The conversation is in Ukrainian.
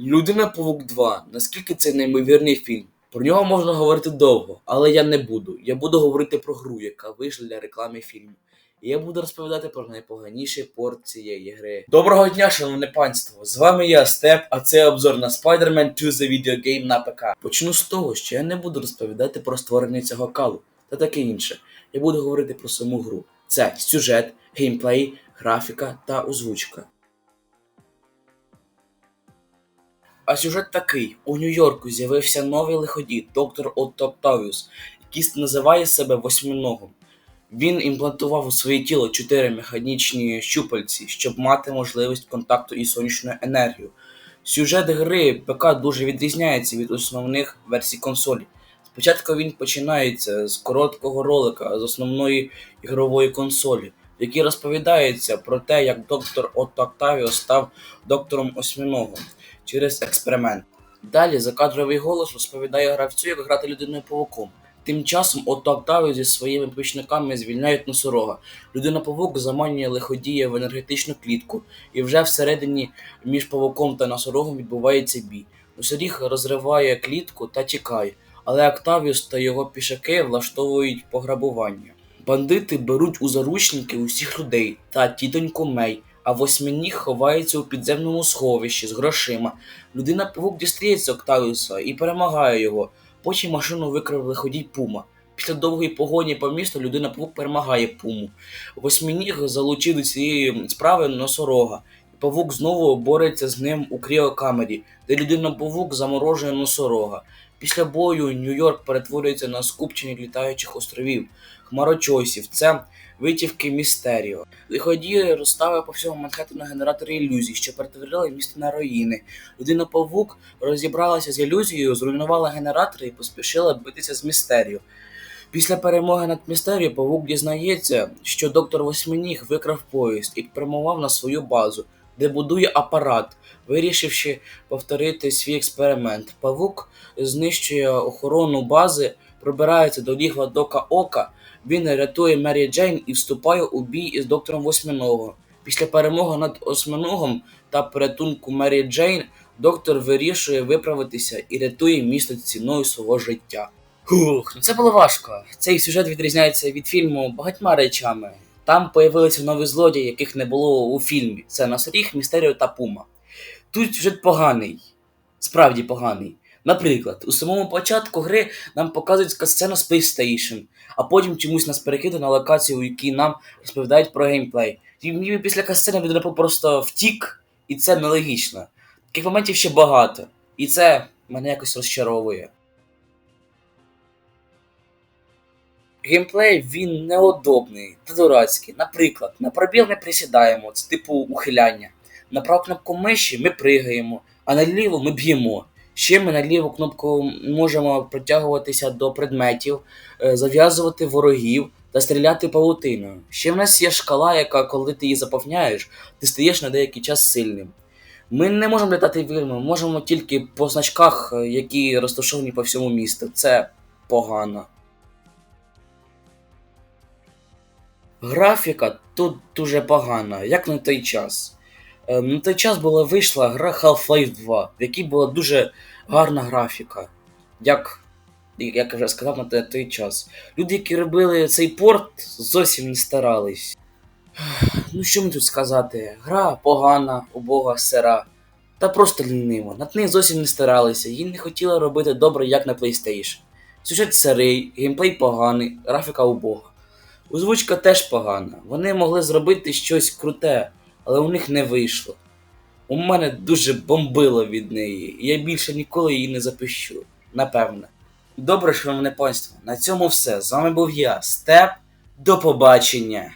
Людина Павук 2. Наскільки це неймовірний фільм? Про нього можна говорити довго, але я не буду. Я буду говорити про гру, яка вийшла для реклами фільму. І я буду розповідати про найпоганіший порт цієї гри. Доброго дня, шановне панство! З вами я Степ, а це обзор на Spider-Man 2 The Video Game на ПК. Почну з того, що я не буду розповідати про створення цього калу та таке інше. Я буду говорити про саму гру. Це сюжет, геймплей, графіка та озвучка. А сюжет такий: у Нью-Йорку з'явився новий лиходій, доктор Отто Октавіус, який називає себе восьминогом. Він імплантував у своє тіло чотири механічні щупальці, щоб мати можливість контакту із сонячною енергією. Сюжет гри ПК дуже відрізняється від основних версій консолі. Спочатку він починається з короткого ролика з основної ігрової консолі, якій розповідається про те, як доктор Отто Октавіус став доктором осьминогом через експеримент. Далі закадровий голос розповідає гравцю, як грати людиною павуком. Тим часом Отто Октавіус зі своїми помічниками звільняють носорога. Людина павук заманює лиходія в енергетичну клітку, і вже всередині між павуком та носорогом відбувається бій. Носоріг розриває клітку та тікає, але Октавіус та його пішаки влаштовують пограбування. Бандити беруть у заручники усіх людей та тітоньку Мей, а восьминіг ховається у підземному сховищі з грошима. Людина павук дістається Октавіуса і перемагає його. Потім машину викрив лиходій Пума. Після довгої погоні по місту людина павук перемагає Пуму. Восьминіг залучив до цієї справи носорога. Павук знову бореться з ним у кріокамері, де людина павук заморожує носорога. Після бою Нью-Йорк перетворюється на скупчення літаючих островів, хмарочосів. Це витівки Містеріо. Лиходій розставив по всьому Манхеттену генератори ілюзій, що перетворили місто на руїни. Людина Павук розібралася з ілюзією, зруйнувала генератори і поспішила битися з Містеріо. Після перемоги над Містеріо Павук дізнається, що доктор Восьминіг викрав поїзд і прямував на свою базу, де будує апарат, вирішивши повторити свій експеримент. Павук знищує охорону бази, пробирається до лігва Дока Ока. Він рятує Мері Джейн і вступає у бій із доктором Восьминогом. Після перемоги над Осьминогом та порятунку Мері Джейн доктор вирішує виправитися і рятує місто ціною свого життя. Хух, ну це було важко. Цей сюжет відрізняється від фільму багатьма речами. Там появилися нові злодії, яких не було у фільмі. Це Носоріг, Містеріо та Пума. Тут сюжет поганий, справді поганий. Наприклад, у самому початку гри нам показують сцену Space Station, а потім чомусь нас перекидає на локацію, у якій нам розповідають про геймплей. Ніби після касцени людина просто втік, і це нелогічно. Таких моментів ще багато. І це мене якось розчаровує. Геймплей він неудобний та дурацький. Наприклад, на пробіл ми присідаємо, це типу ухиляння. На праву кнопку миші ми пригаємо, а на ліву ми б'ємо. Ще ми на ліву кнопку можемо притягуватися до предметів, е, зав'язувати ворогів та стріляти павутиною. Ще в нас є шкала, яка, коли ти її заповняєш, ти стаєш на деякий час сильним. Ми не можемо літати вільно, можемо тільки по значках, е, які розташовані по всьому місту. Це погано. Графіка тут дуже погана, як на той час. Е, На той час була вийшла гра Half-Life 2, в якій була дуже гарна графіка. Як, як я вже сказав на той- час. Люди, які робили цей порт, зовсім не старались. Ну що мені тут сказати? Гра погана, убога, сира. Та просто лінива. Над нею зовсім не старалися, її не хотіли робити добре, як на PlayStation. Сюжет сирий, геймплей поганий, графіка убога. Озвучка теж погана. Вони могли зробити щось круте, але у них не вийшло. У мене дуже бомбило від неї, і я більше ніколи її не запущу. Напевне. Добре, шановне панство, на цьому все. З вами був я, Степ. До побачення.